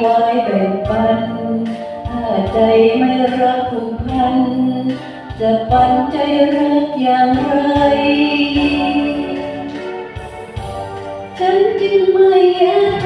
ไว้เป็นปัน ถ้าใจไม่รักผูกพัน จะปันใจรักอย่างไร ฉันจึงไม่แย้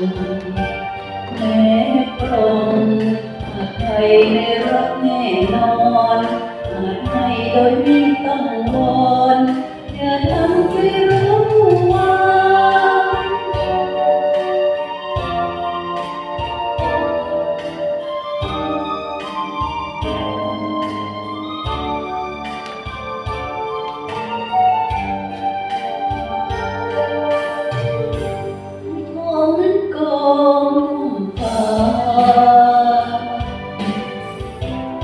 แม้กลมอาจใครไม่รักแน่นอนอาจให้โดยไม่ต้องวอน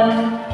on